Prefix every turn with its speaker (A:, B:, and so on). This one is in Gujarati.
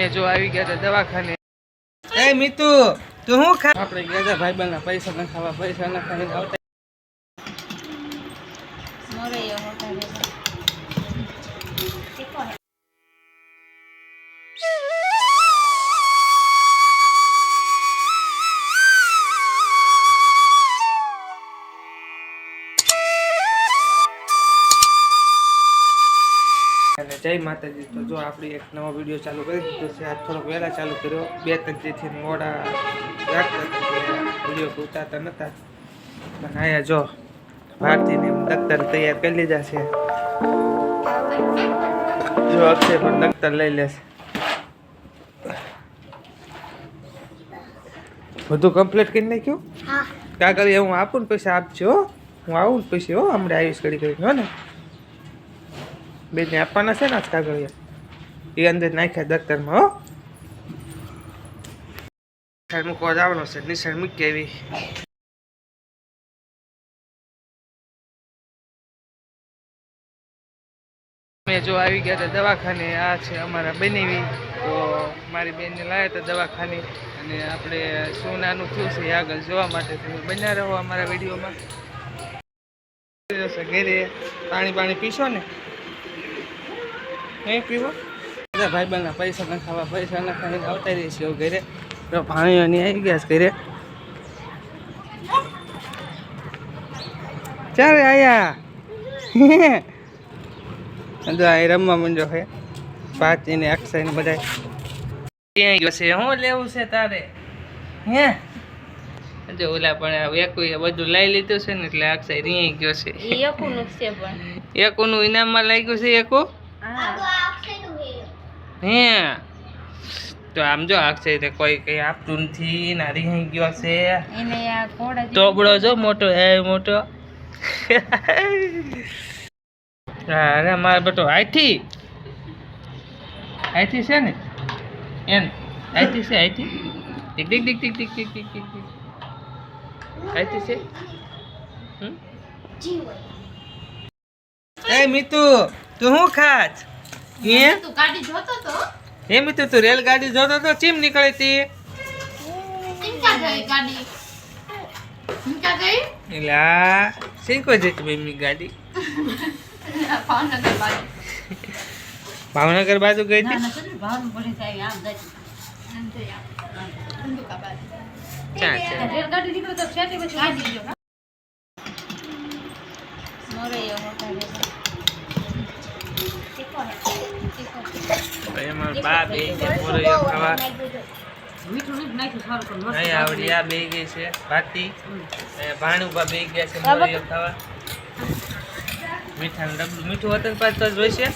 A: મેં જો આવી ગયા હતા દવાખાને.
B: એ મિતુ તું શું ખા
A: આપણે ગયા હતા ભાઈબંધના પૈસા ન ખાવા પૈસા ના ખાઈને આવતા અને જય માતાજી. તો જો આપણે એક નવો વીડિયો ચાલુ કરી દીધો છે. આજ થોડોક વહેલા ચાલુ કર્યો. બે ત્રણ જેથી મોડા રાખતા વીડિયો ઉતારતા નહોતા પણ આયા જો ભારતીને દફતર તૈયાર કરી લીધા છે. જો અક્ષય પણ દફતર લઈ લેશે. બધું કમ્પ્લીટ કરી નાખ્યું? કાગળ હું આપું ને પૈસા આપજો હું. આવું ને પૈસા હો હમણાં આવીશ કરી કરીને હો ને? બેને આપવાના છે ને આજ કાગળિયા એ અંદર નાખ્યા દફતરમાં, હો. નિશાળ મૂકવા જવાનો છે, નિશાળ મૂકી આવી. મેં જો આવી ગયા હતા દવાખાને, આ છે અમારા બનેવી તો મારી બેનને લાવ્યા હતા દવાખાને, અને આપણે શું નાનું થયું છે આગળ જોવા માટે તમે બન્યા રહો અમારા વિડીયોમાં. ઘેરે પાણી પાણી પીશો ને? નહીં પીવો. બધા ભાઈબંધના પૈસા ન ખાવા પૈસા ન ખાઈને આવતા રહીએ છીએ ઘરે. તો પાણી નહીં આવી ગયા છે ઘરે. ચારે આયા? જો આ રમવા મંડ્યો છે. પાચી ને અક્ષય ને બધા ત્યાં ગયો છે? હું લેવું છે તારે? હે? જો ઓલા પણ એકુએ બધું લઈ લીધું છે ને એટલે અક્ષય રીંઈ ગયો છે. એકુનું ઇનામમાં લાગ્યું છે એકુ? હે. તો આમ જો અક્ષય તે કોઈ કઈ આપતું નથી નારી હઈ ગયો છે. તોબડો જો મોટો હે મોટો. અરે મારે બેટો આઈથી આઈથી છે ને? એમ. આઈથી છે આઈથી ટીક ટીક ટીક ટીક ટીક ટીક ટીક ટીક. આઈથી છે? હમ?
B: એ મિતુ. તું શું ખાસ એ
C: તું ગાડી જોતો તો?
B: એમ તો તું રેલગાડી જોતો તો ચીમ નીકળી હતી એલા સિંકો જતી બેમની ગાડી?
C: ભાવનગર બાજુ.
B: ગઈ હતી
C: રેલગાડી નીકળે તો
B: એમાં બા બે ગયા પોરૈયો ખાવા. અહીં આવડી, આ બે ગઈ છે. ભાતી ભાણુભા બે ગયા છે મોરિયો ખાવા. મીઠાનું ડબલું મીઠું હતું પાછું હોય જોઈશે.